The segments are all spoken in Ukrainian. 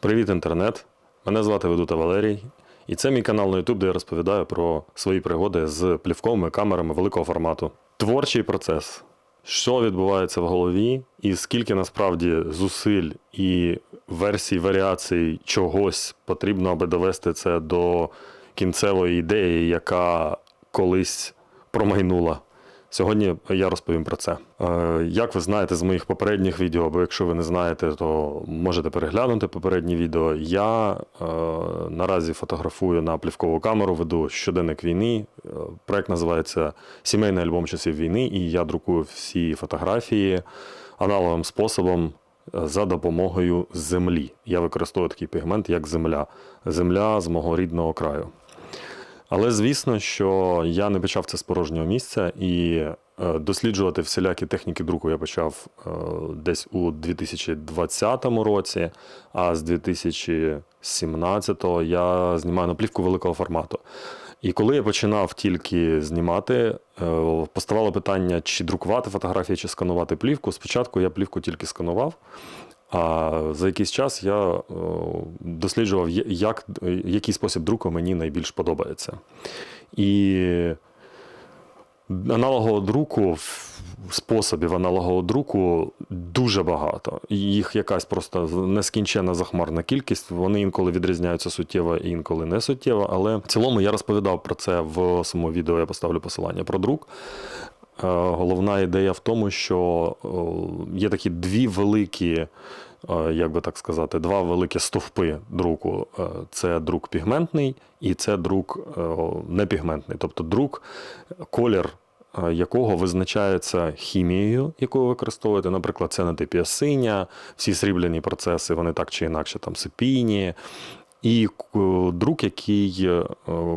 Привіт, інтернет! Мене звати Ведута Валерій, і це мій канал на YouTube, де я розповідаю про свої пригоди з плівковими камерами великого формату. Творчий процес. Що відбувається в голові, і скільки насправді зусиль і версій, варіацій чогось потрібно, аби довести це до кінцевої ідеї, яка колись промайнула. Сьогодні я розповім про це. Е, Як ви знаєте з моїх попередніх відео, або якщо ви не знаєте, то можете переглянути попередні відео. Я е, наразі фотографую на плівкову камеру, веду щоденник війни. Е, Проект називається Сімейний альбом часів війни, і я друкую всі фотографії аналоговим способом за допомогою землі. Я використовую такий пігмент, як земля. Земля з мого рідного краю. Але звісно, що я не почав це з порожнього місця і е, досліджувати всілякі техніки друку я почав е, десь у 2020 році, а з 2017 я знімаю наплівку великого формату. І коли я починав тільки знімати, е, поставало питання, чи друкувати фотографії, чи сканувати плівку. Спочатку я плівку тільки сканував. А за якийсь час я е, досліджував, як, який спосіб друку мені найбільш подобається. І аналогового друку, способів аналогового друку дуже багато. Їх якась просто нескінченна захмарна кількість. Вони інколи відрізняються суттєво, і інколи не суттєво. Але в цілому я розповідав про це в самому відео. Я поставлю посилання про друк. Е, Головна ідея в тому, що є такі дві великі, е, як би так сказати, два великі стовпи друку. Е, Це друк пігментний і це друк е, непігментний. Тобто друк, колір е, якого визначається хімією, яку ви використовуєте. Наприклад, це на типі синя, всі срібляні процеси, вони так чи інакше там сипійні. І е, друк, який е,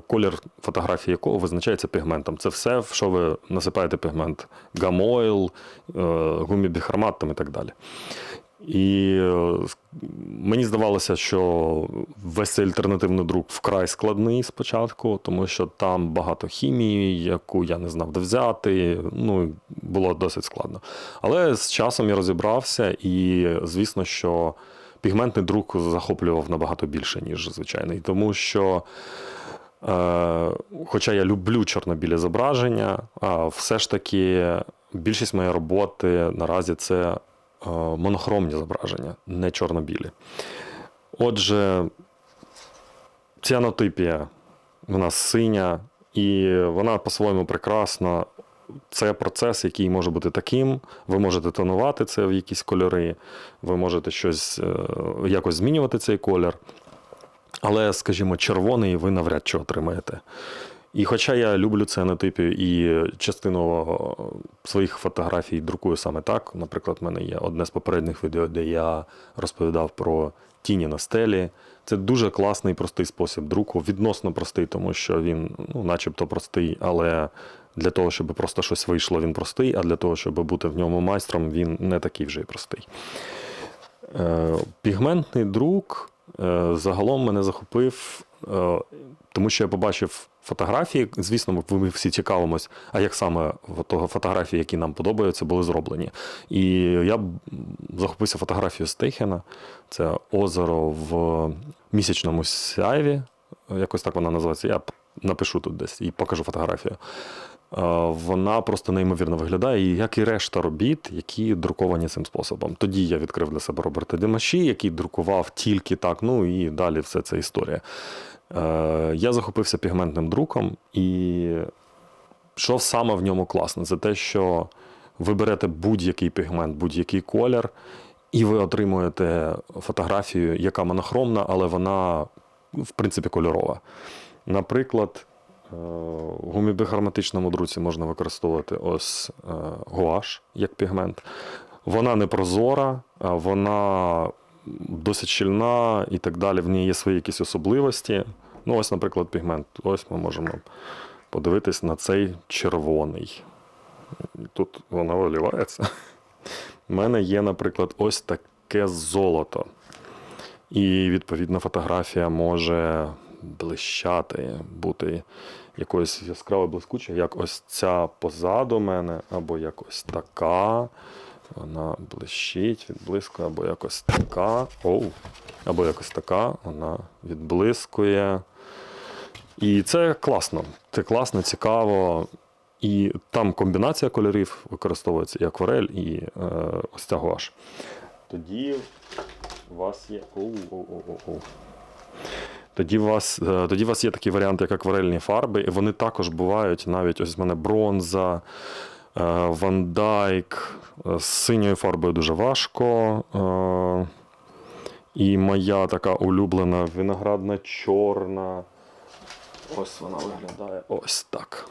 колір фотографії якого визначається пігментом. Це все, в що ви насипаєте пігмент, гамойл, гумібіхромат там і так далі. І е, мені здавалося, що весь цей альтернативний друк вкрай складний спочатку, тому що там багато хімії, яку я не знав де взяти. Ну, було досить складно. Але з часом я розібрався, і звісно, що пігментний друк захоплював набагато більше, ніж звичайний. Тому що, е, хоча я люблю чорно-білі зображення, а все ж таки більшість моєї роботи наразі це е, монохромні зображення, не чорно-білі. Отже, ціанотипія у нас синя, і вона по-своєму прекрасна. Це процес, який може бути таким. Ви можете тонувати це в якісь кольори, ви можете щось е, якось змінювати цей колір. Але, скажімо, червоний ви навряд чи отримаєте. І хоча я люблю це на типі і частину е, своїх фотографій друкую саме так. Наприклад, в мене є одне з попередніх відео, де я розповідав про тіні на стелі. Це дуже класний простий спосіб друку, відносно простий, тому що він, ну, начебто простий, але для того, щоб просто щось вийшло, він простий, а для того, щоб бути в ньому майстром, він не такий вже й простий. Е, Пігментний друк е, загалом мене захопив, е, тому що я побачив фотографії. Звісно, ми всі цікавимось, а як саме фото- фотографії, які нам подобаються, були зроблені. І я захопився фотографією Стейхена. Це озеро в місячному сяйві. Якось так вона називається. Я напишу тут десь і покажу фотографію. Е, Вона просто неймовірно виглядає, як і решта робіт, які друковані цим способом. Тоді я відкрив для себе Роберта Димаші, який друкував тільки так. Ну і далі все це історія. Е, Я захопився пігментним друком, і що саме в ньому класно, це те, що ви берете будь-який пігмент, будь-який колір, і ви отримуєте фотографію, яка монохромна, але вона, в принципі, кольорова. Наприклад, в гумібіхроматичному друці можна використовувати ось е, гуаш як пігмент. Вона не прозора, вона досить щільна і так далі. В ній є свої якісь особливості. Ну, ось, наприклад, пігмент. Ось ми можемо подивитись на цей червоний. Тут воно виливається. У мене є, наприклад, ось таке золото. І відповідно фотографія може блищати, бути якоюсь яскраво блискучою, як ось ця позаду мене, або якось така. вона блищить, відблискує, або якось така. Оу, або якось така, вона відблискує. І це класно. Це класно, цікаво. І там комбінація кольорів використовується і акварель, і е, ось ця гуаш. Тоді у вас є. Оу, оу, оу, оу. Тоді у вас, е, тоді у вас є такі варіанти, як акварельні фарби, і вони також бувають навіть ось в мене бронза, е, Ван Дайк. Е, З синьою фарбою дуже важко. І моя така улюблена виноградна чорна. Ось вона виглядає ось так.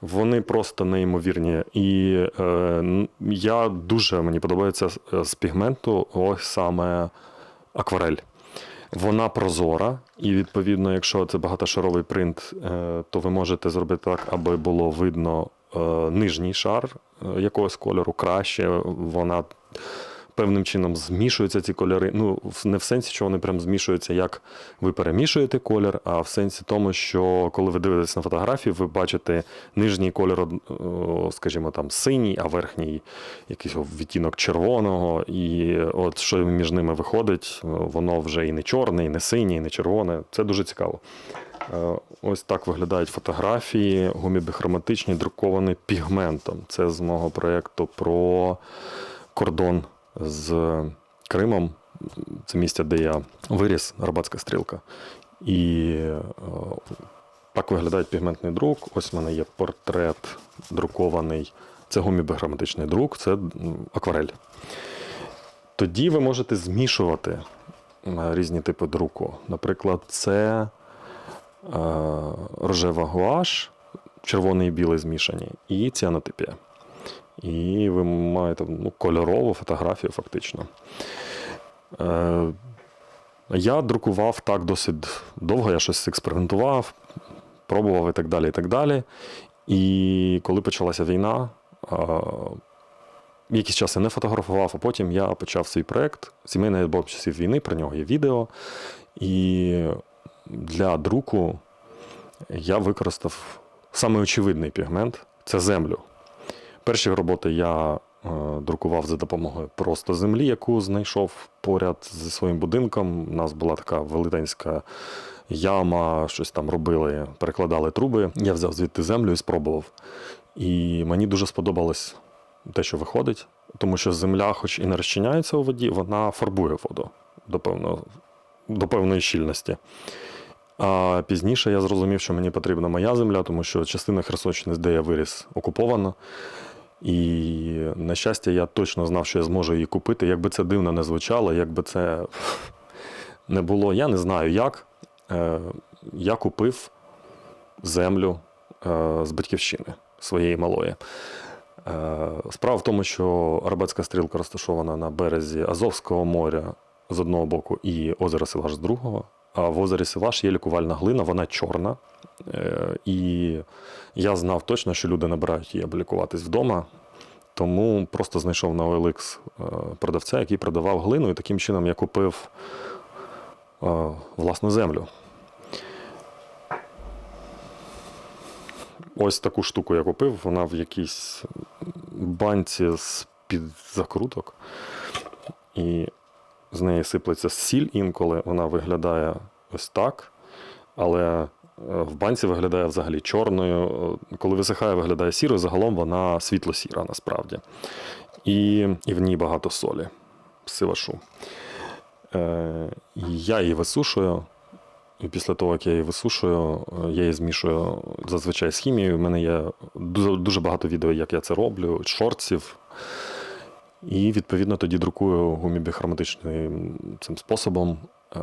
Вони просто неймовірні. І е, я дуже мені подобається з пігменту ось саме акварель. Вона прозора, і відповідно, якщо це багатошаровий принт, е, то ви можете зробити так, аби було видно е, нижній шар е, якогось кольору краще. Вона певним чином змішуються ці кольори. Ну, не в сенсі, що вони прям змішуються, як ви перемішуєте колір, а в сенсі тому, що коли ви дивитесь на фотографії, ви бачите нижній кольор, скажімо, там синій, а верхній якийсь відтінок червоного. І от що між ними виходить, воно вже і не чорне, і не синє, і не червоне. Це дуже цікаво. Е, Ось так виглядають фотографії гумібіхроматичні, друковані пігментом. Це з мого проєкту про кордон з Кримом. Це місце, де я виріс, Арбатська стрілка. І е, так виглядає пігментний друк. Ось в мене є портрет друкований. Це гумібіграматичний друк, це акварель. Тоді ви можете змішувати е, різні типи друку. Наприклад, це е, рожева гуаш, червоний і білий змішані, і ціанотипія. І ви маєте ну, кольорову фотографію, фактично. Е, я друкував так досить довго, я щось експериментував, пробував і так далі. І так далі. І коли почалася війна, е, якийсь час я не фотографував, а потім я почав свій проєкт Сімейний альбом часів війни, про нього є відео. І для друку я використав саме очевидний пігмент це землю. Перші роботи я е, друкував за допомогою просто землі, яку знайшов поряд зі своїм будинком. У нас була така велетенська яма, щось там робили, перекладали труби. Я взяв звідти землю і спробував. І мені дуже сподобалось те, що виходить, тому що земля, хоч і не розчиняється у воді, вона фарбує воду до, певного, до певної щільності. А пізніше я зрозумів, що мені потрібна моя земля, тому що частина Херсонщини, де я виріс, окупована. І, на щастя, я точно знав, що я зможу її купити. Якби це дивно не звучало, якби це не було, я не знаю як. Е, Я купив землю е, з батьківщини своєї малої. Е, Справа в тому, що Арабатська стрілка розташована на березі Азовського моря з одного боку і озера Сиваш з другого. А в озері Сиваш є лікувальна глина, вона чорна. Е, І я знав точно, що люди набирають її, аби лікуватись вдома. Тому просто знайшов на OLX е, продавця, який продавав глину, і таким чином я купив е, власну землю. Ось таку штуку я купив, вона в якійсь банці з-під закруток. І з неї сиплеться сіль інколи, вона виглядає ось так. Але е, в банці виглядає взагалі чорною. Е, Коли висихає, виглядає сірою, загалом вона світло-сіра насправді. І, і в ній багато солі, сивашу. Е, я її висушую. І після того, як я її висушую, е, я її змішую зазвичай з хімією. У мене є дуже, багато відео, як я це роблю, шортсів. І відповідно тоді друкую гумібіхроматичним цим способом. Е,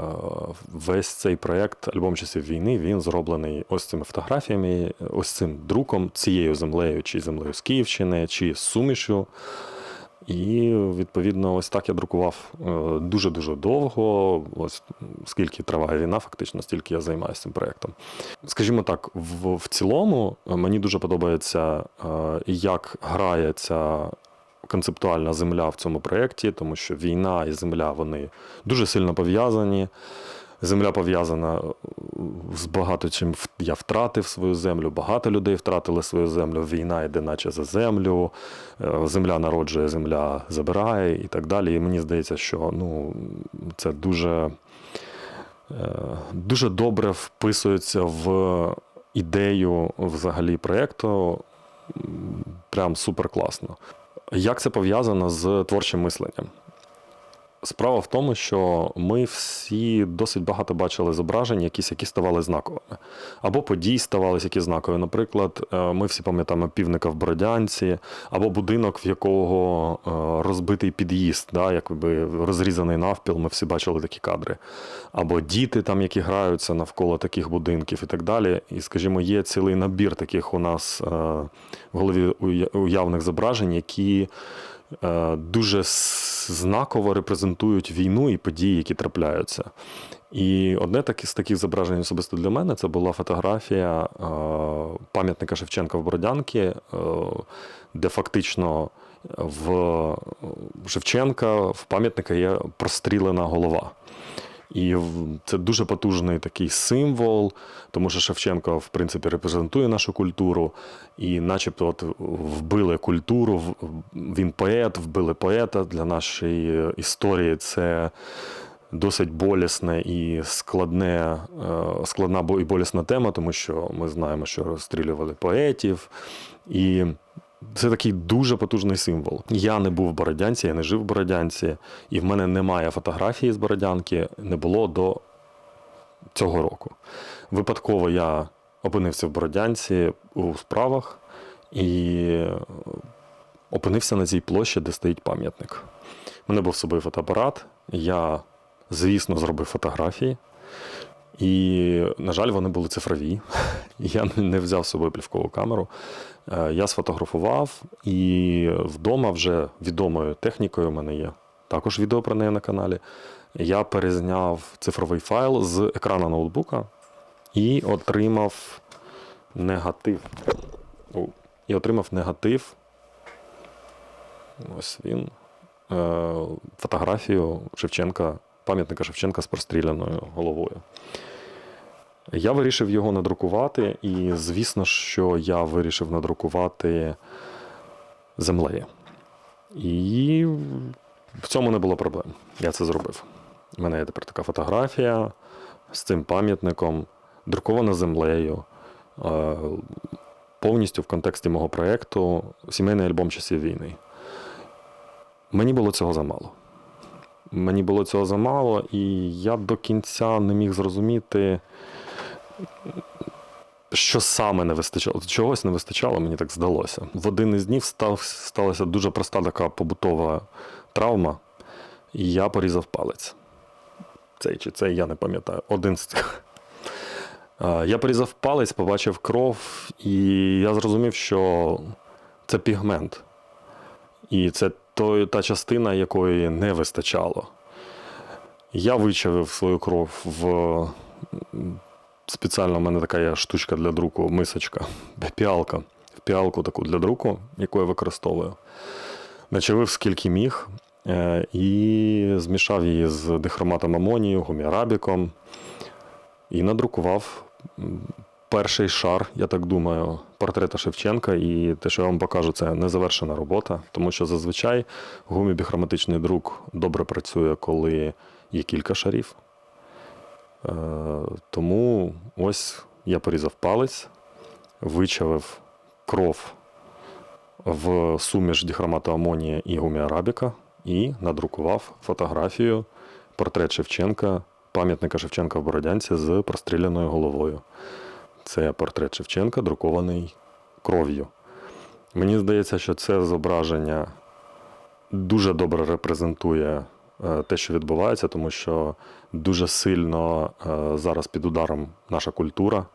Весь цей проєкт альбом часів війни він зроблений ось цими фотографіями, ось цим друком, цією землею, чи землею з Київщини, чи з сумішю. І відповідно, ось так я друкував е, дуже-дуже довго. Ось скільки триває війна, фактично, стільки я займаюся цим проєктом. Скажімо так, в, в цілому е, мені дуже подобається, як грає ця концептуальна земля в цьому проєкті, тому що війна і земля вони дуже сильно пов'язані. Земля пов'язана е, з багато чим. Я втратив свою землю, багато людей втратили свою землю. Війна йде наче за землю, е, земля народжує, земля забирає і так далі. І мені здається, що ну, це дуже, е, дуже добре вписується в ідею взагалі проєкту. Прям супер класно. Як це пов'язано з творчим мисленням? Справа в тому, що ми всі досить багато бачили зображень, якісь, які ставали знаковими. Або подій ставалися які знакові. Наприклад, е, ми всі пам'ятаємо півника в Бородянці, або будинок, в якого е, розбитий під'їзд, да, якби розрізаний навпіл, ми всі бачили такі кадри. Або діти, там, які граються навколо таких будинків і так далі. І, скажімо, є цілий набір таких у нас е, в голові уявних зображень, які дуже знаково репрезентують війну і події, які трапляються. І одне з таких зображень особисто для мене це була фотографія е, пам'ятника Шевченка в Бородянці, е, де фактично в Шевченка в пам'ятника є прострілена голова. І це дуже потужний такий символ, тому що Шевченко, в принципі, репрезентує нашу культуру, і начебто от вбили культуру, він поет, вбили поета для нашої історії. Це досить болісне і складне, е, складна і болісна тема, тому що ми знаємо, що розстрілювали поетів. І це такий дуже потужний символ. Я не був в Бородянці, я не жив в Бородянці, і в мене немає фотографії з Бородянки, не було до цього року. Випадково я опинився в Бородянці у справах і опинився на цій площі, де стоїть пам'ятник. У мене був з собою фотоапарат. Я, звісно, зробив фотографії. І, на жаль, вони були цифрові. Я не взяв з собою плівкову камеру. Е, Я сфотографував і вдома вже відомою технікою, у мене є також відео про неї на каналі. Я перезняв цифровий файл з екрана ноутбука і отримав негатив. І отримав негатив. Ось він. Е, Фотографію Шевченка, пам'ятника Шевченка з простріляною головою. Я вирішив його надрукувати, і звісно, що я вирішив надрукувати землею. І в цьому не було проблем. Я це зробив. У мене є тепер така фотографія з цим пам'ятником, друкована землею, е, повністю в контексті мого проєкту Сімейний альбом часів війни. Мені було цього замало. Мені було цього замало, і я до кінця не міг зрозуміти, що саме не вистачало. Чогось не вистачало, мені так здалося. В один із днів став, сталася дуже проста така побутова травма, і я порізав палець. Цей чи цей, я не пам'ятаю. Один з цих. Я порізав палець, побачив кров, і я зрозумів, що це пігмент. І це той, та частина, якої не вистачало. Я вичавив свою кров в спеціально в мене така є штучка для друку, мисочка, піалка. Піалку таку для друку, яку я використовую. Начавив скільки міг е, і змішав її з дихроматом амонію, гуміарабіком і надрукував перший шар, я так думаю, портрета Шевченка. І те, що я вам покажу, це незавершена робота, тому що зазвичай гумібіхроматичний друк добре працює, коли є кілька шарів. Е, Тому ось я порізав палець, вичавив кров в суміш діхромату амонія і гуміарабіка і надрукував фотографію портрет Шевченка, пам'ятника Шевченка в Бородянці з простріляною головою. Це портрет Шевченка, друкований кров'ю. Мені здається, що це зображення дуже добре репрезентує те, що відбувається, тому що дуже сильно е, зараз під ударом наша культура.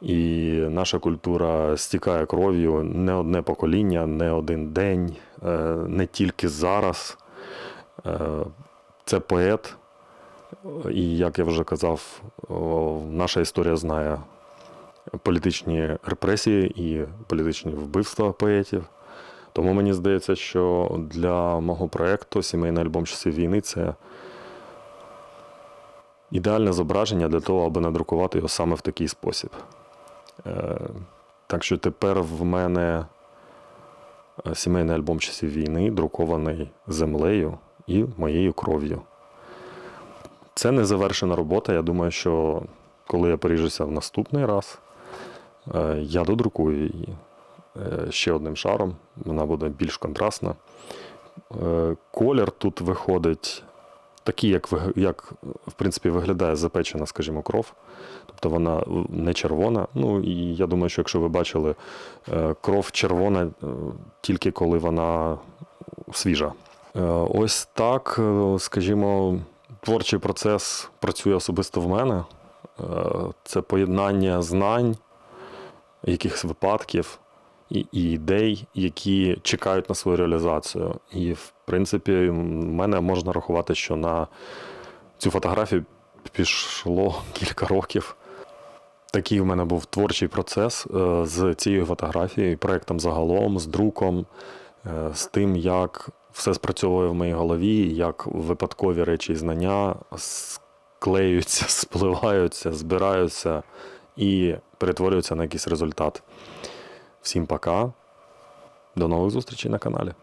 І наша культура стікає кров'ю не одне покоління, не один день, е, не тільки зараз. Е, Це поет, і як я вже казав, наша історія знає політичні репресії і політичні вбивства поетів. Тому мені здається, що для мого проєкту Сімейний альбом часів війни це ідеальне зображення для того, аби надрукувати його саме в такий спосіб. Е, так що тепер в мене е, сімейний альбом часів війни друкований землею і моєю кров'ю. Це не завершена робота. Я думаю, що коли я поріжуся в наступний раз, е, я додрукую її ще одним шаром. Вона буде більш контрастна. Е, Колір тут виходить такий, як, як в принципі, виглядає запечена, скажімо, кров. Тобто вона не червона. Ну і я думаю, що якщо ви бачили е, кров червона е, тільки коли вона свіжа. Е, Ось так, е, скажімо, творчий процес працює особисто в мене. Е, Це поєднання знань, якихось випадків і, ідей, які чекають на свою реалізацію. І, в принципі, мене можна рахувати, що на цю фотографію пішло кілька років. Такий в мене був творчий процес е, з цією фотографією, проектом загалом, з друком, е, з тим, як все спрацьовує в моїй голові, як випадкові речі і знання склеюються, спливаються, збираються і перетворюються на якийсь результат. Всім пока. До нових зустрічей на каналі.